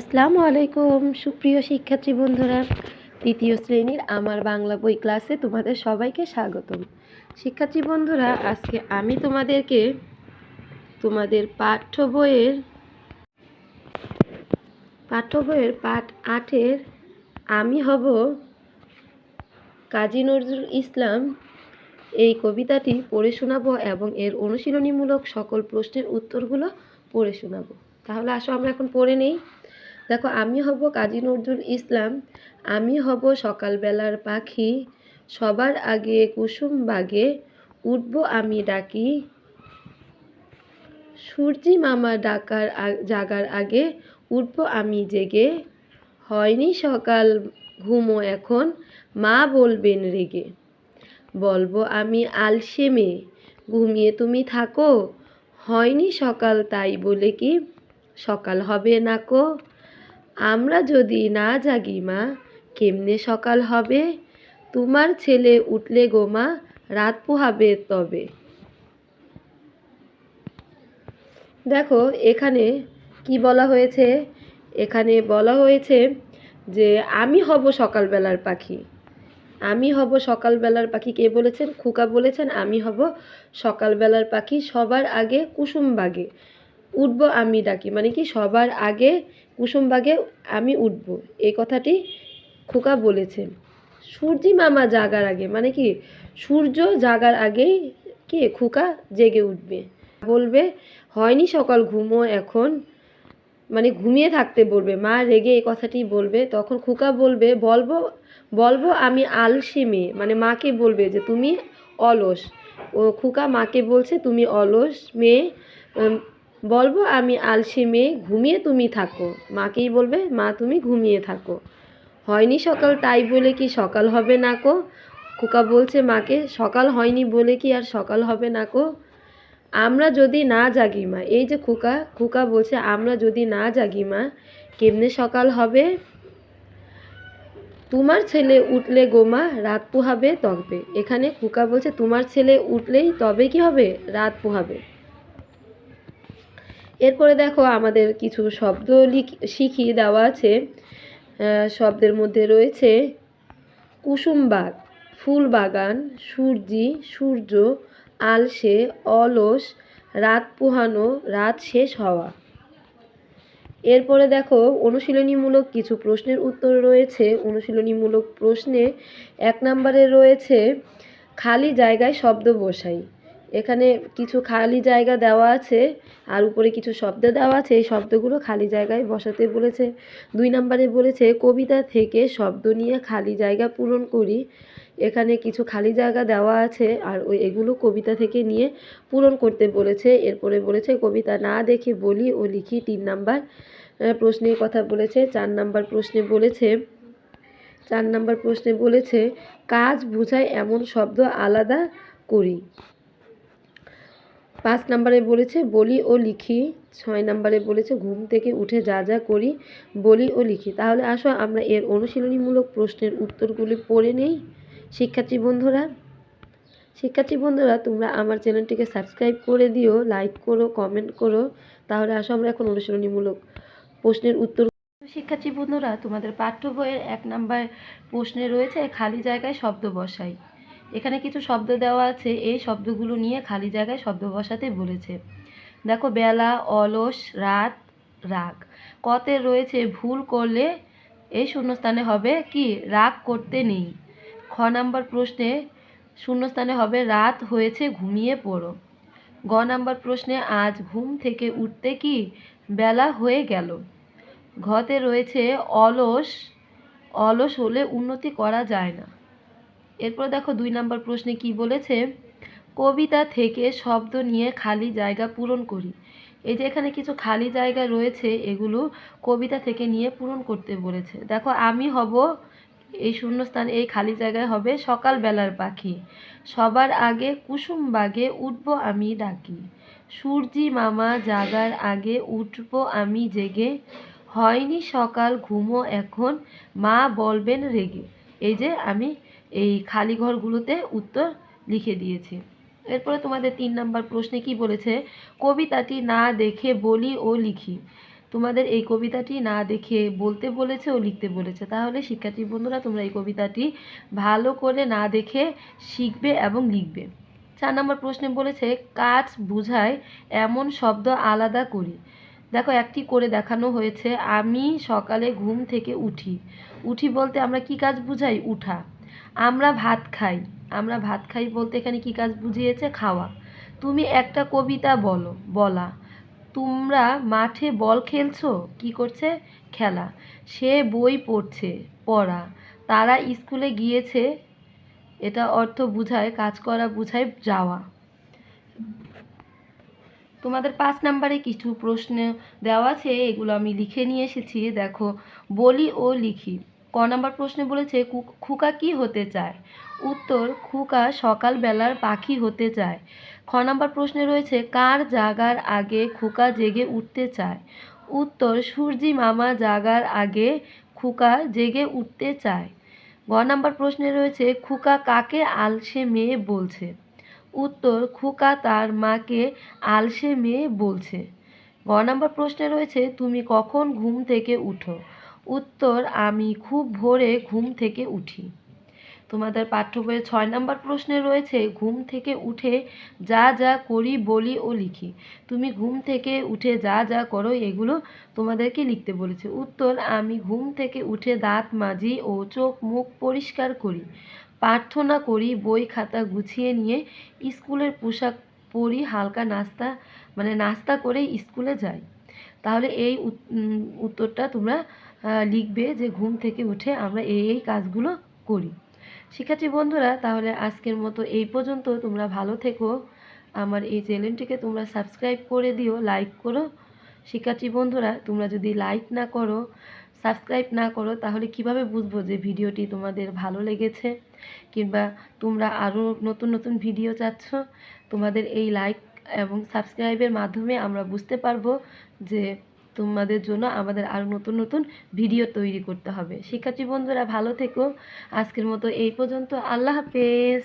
আসসালামু আলাইকুম, সুপ্রিয় শিক্ষার্থী বন্ধুরা। তৃতীয় শ্রেণির আমার বাংলা বই ক্লাসে তোমাদের সবাইকে স্বাগতম। শিক্ষার্থী বন্ধুরা, আজকে আমি তোমাদেরকে তোমাদের পাঠ্য বইয়ের পাঠ্য বইয়ের পাঠ আটের আমি হব কাজী নজরুল ইসলাম। এই কবিতাটি পড়ে শোনাবো এবং এর অনুশীলনীমূলক সকল প্রশ্নের উত্তরগুলো পড়ে শোনাবো। তাহলে আসো, আমরা এখন পড়ে নেই। দেখো, আমি হব কাজী নজরুল ইসলাম, আমি হব সকালবেলার পাখি, সবার আগে কুসুম বাগে, উঠব আমি ডাকি। সূর্যি মামা ডাকার জাগার আগে উঠব আমি জেগে। হয়নি সকাল, ঘুমো এখন, মা বলবেন রেগে। বলব, আমি আলসে মেয়ে ঘুমিয়ে তুমি থাকো। হয়নি সকাল তাই বলে কি, সকাল হবে না কো। আমরা যদি না জাগি মা, কেমনে সকাল হবে? তোমার ছেলে উঠলে গো মা, রাত পোহাবে তবে। দেখো, এখানে কি বলা হয়েছে? এখানে বলা হয়েছে যে, আমি হব সকালবেলার পাখি। আমি হব সকালবেলার পাখি। কে বলেছেন? খুকা বলেছেন, আমি হব সকালবেলার পাখি। সবার আগে কুসুম বাগে। উঠবো আমি ডাকি। মানে কি সবার আগে কুসুম বাগে আমি উঠব। এই কথাটি খোকা বলেছে। সূর্যি মামা জাগার আগে মানে কি? সূর্য জাগার আগেই কি খোকা জেগে উঠবে। বলবে, হয়নি সকাল, ঘুমো এখন। মানে ঘুমিয়ে থাকতে বলবে। মা রেগে এই কথাটি বলবে। তখন খোকা বলবে, বলব বলব আমি আলসে মেয়ে। মানে মাকে বলবে যে, তুমি অলস। ও খোকা মাকে বলছে, তুমি অলস মেয়ে। বলব, আমি আলসে মেয়ে, ঘুমিয়ে তুমি থাকো। মাকেই বলবে, মা, তুমি ঘুমিয়ে থাকো। হয়নি সকাল, তাই বলে কি সকাল হবে না কো? খোকা বলছে, মাকে, সকাল হয়নি বলে কি আর সকাল হবে না কো? আমরা যদি না জাগি মা। এই যে খোকা খোকা বলছে, আমরা যদি না জাগি মা, কেমনে সকাল হবে? তোমার ছেলে উঠলে গোমা রাত পোহাবে তবে। এখানে খোকা বলছে, তোমার ছেলে উঠলেই তবে কি হবে? রাত পোহাবে। এরপরে দেখো আমাদের কিছু শব্দ শিখিয়ে দেওয়া আছে। শব্দের মধ্যে রয়েছে কুসুমবাগ ফুল বাগান, সূর্যি, সূর্য, আলসে, অলস, রাত পোহানো, রাত শেষ হওয়া। এরপরে দেখো অনুশীলনীমূলক কিছু প্রশ্নের উত্তর রয়েছে। অনুশীলনীমূলক প্রশ্নে এক নম্বরে রয়েছে, খালি জায়গায় শব্দ বসাই। এখানে কিছু খালি জায়গা দেওয়া আছে, আর উপরে কিছু শব্দ দেওয়া আছে। এই শব্দগুলো খালি জায়গায় বসাতে বলেছে। দুই নম্বরে বলেছে, কবিতা থেকে শব্দ নিয়ে খালি জায়গা পূরণ করি। এখানে কিছু খালি জায়গা দেওয়া আছে, আর ওই এগুলো কবিতা থেকে নিয়ে পূরণ করতে বলেছে। এরপরে বলেছে, কবিতা না দেখে বলি ও লিখি তিন নাম্বার প্রশ্নের কথা বলেছে। চার নাম্বার প্রশ্নে বলেছে, চার নাম্বার প্রশ্নে বলেছে, কাজ বোঝায় এমন শব্দ আলাদা করি। পাঁচ নাম্বারে বলেছে, বলি ও লিখি। ছয় নাম্বারে বলেছে, ঘুম থেকে উঠে যা যা করি, বলি ও লিখি। তাহলে আসো, আমরা এর অনুশীলনীমূলক প্রশ্নের উত্তরগুলি পড়ে নেই। শিক্ষার্থী বন্ধুরা শিক্ষার্থী বন্ধুরা, তোমরা আমার চ্যানেলটিকে সাবস্ক্রাইব করে দিও, লাইক করো, কমেন্ট করো। তাহলে আসো, আমরা এখন অনুশীলনীমূলক প্রশ্নের উত্তর শিক্ষার্থী বন্ধুরা, তোমাদের পাঠ্য বইয়ের এক নাম্বার প্রশ্নে রয়েছে, খালি জায়গায় শব্দ বসাই। এখানে কিছু শব্দ দেওয়া আছে। এই শব্দগুলো নিয়ে খালি জায়গায় শব্দ বসাতে বলেছে। দেখো, বেলা, অলস, রাত, রাগ। কতে রয়েছে, ভুল করলে এই শূন্যস্থানে হবে কি? রাগ করতে নেই। খ নাম্বার প্রশ্নে শূন্যস্থানে হবে, রাত হয়েছে, ঘুমিয়ে পড়ো। গ নাম্বার প্রশ্নে, আজ ঘুম থেকে উঠতে কি বেলা হয়ে গেল? ঘতে রয়েছে, অলস অলস হলে উন্নতি করা যায় না। এরপর দেখো দুই নাম্বার প্রশ্নে কি বলেছে? কবিতা থেকে শব্দ নিয়ে খালি জায়গা পূরণ করি। এই যে এখানে কিছু খালি জায়গা রয়েছে, এগুলো কবিতা থেকে নিয়ে পূরণ করতে বলেছে। দেখো, আমি হব এই শূন্যস্থান, এই খালি জায়গায় হবে সকালবেলার পাখি। সবার আগে কুসুম বাগে উঠব আমি ডাকি। সূর্যি মামা জাগার আগে উঠব আমি জেগে। হয়নি সকাল, ঘুমো এখন, মা বলবেন রেগে। এই যে আমি এই খালি ঘরগুলোতে উত্তর লিখে দিয়েছি। এরপরে তোমাদের তিন নাম্বার প্রশ্নে কি বলেছে? কবিতাটি না দেখে বলি ও লিখি। তোমাদের এই কবিতাটি না দেখে বলতে বলেছে ও লিখতে বলেছে। তাহলে শিক্ষার্থী বন্ধুরা, তোমরা এই কবিতাটি ভালো করে না দেখে শিখবে এবং লিখবে। চার নম্বর প্রশ্নে বলেছে, কাজ বুঝায় এমন শব্দ আলাদা করি। দেখো, একটি করে দেখানো হয়েছে, আমি সকালে ঘুম থেকে উঠি। উঠি বলতে আমরা কি কাজ বুঝাই? উঠা। আমরা ভাত খাই। আমরা ভাত খাই বলতে এখানে কি কাজ বুঝিয়েছে? খাওয়া। তুমি একটা কবিতা বলো, বলা। তোমরা মাঠে বল খেলছো? কি করছে? খেলা। সে বই পড়ছে, পড়া। তারা স্কুলে গিয়েছে, এটা অর্থ বুঝায়, কাজ করা বুঝায় যাওয়া। তোমাদের পাঁচ নাম্বারে কিছু প্রশ্ন দেওয়া আছে, এগুলো আমি লিখে নিয়ে এসেছি। দেখো, বলি ও লিখি। ক নাম্বার প্রশ্নে বলেছে খুকা কি হতে চায়? উত্তর, খুকা সকালবেলার পাখি হতে চায়। খ নাম্বার প্রশ্নে রয়েছে, কার জাগার আগে খুকা জেগে উঠতে চায়? উত্তর, সূর্যি মামা জাগার আগে খুকা জেগে উঠতে চায়। গ নাম্বার প্রশ্নে রয়েছে, খুকা কাকে আলসে মেয়ে বলছে? উত্তর, খুকা তার মাকে আলসে মেয়ে বলছে। গ নাম্বার প্রশ্নে রয়েছে, তুমি কখন ঘুম থেকে উঠো? উত্তর, আমি খুব ভোরে ঘুম থেকে উঠি। তোমাদের পাঠ্য বইয়ের ছয় নম্বর প্রশ্নে রয়েছে, ঘুম থেকে উঠে যা যা করি, বলি ও লিখি। তুমি ঘুম থেকে উঠে যা যা করো, এগুলো তোমাদেরকে লিখতে বলেছে। উত্তর, আমি ঘুম থেকে উঠে দাঁত মাজি ও চোখ মুখ পরিষ্কার করি। প্রার্থনা করি, বই খাতা গুছিয়ে নিয়ে স্কুলের পোশাক পরি, হালকা নাস্তা মানে নাস্তা করে স্কুলে যাই। তাহলে এই উত্তরটা তোমরা লিখবে যে ঘুম থেকে উঠে আমরা এই এই কাজগুলো করি। শিক্ষার্থী বন্ধুরা, তাহলে আজকের মতো এই পর্যন্ত। তোমরা ভালো থেকো। আমার এই চ্যানেলটিকে তোমরা সাবস্ক্রাইব করে দিও, লাইক করো। শিক্ষার্থী বন্ধুরা, তোমরা যদি লাইক না করো, সাবস্ক্রাইব না করো, তাহলে কীভাবে বুঝব যে ভিডিওটি তোমাদের ভালো লেগেছে? কিংবা তোমরা আরও নতুন নতুন ভিডিও চাচ্ছ? তোমাদের এই লাইক এবং সাবস্ক্রাইবের মাধ্যমে আমরা বুঝতে পারব যে তোমাদের জন্য আমাদের আরও নতুন নতুন ভিডিও তৈরি করতে হবে। শিক্ষার্থী বন্ধুরা ভালো থেকো। আজকের মতো এই পর্যন্ত। আল্লাহ হাফেজ।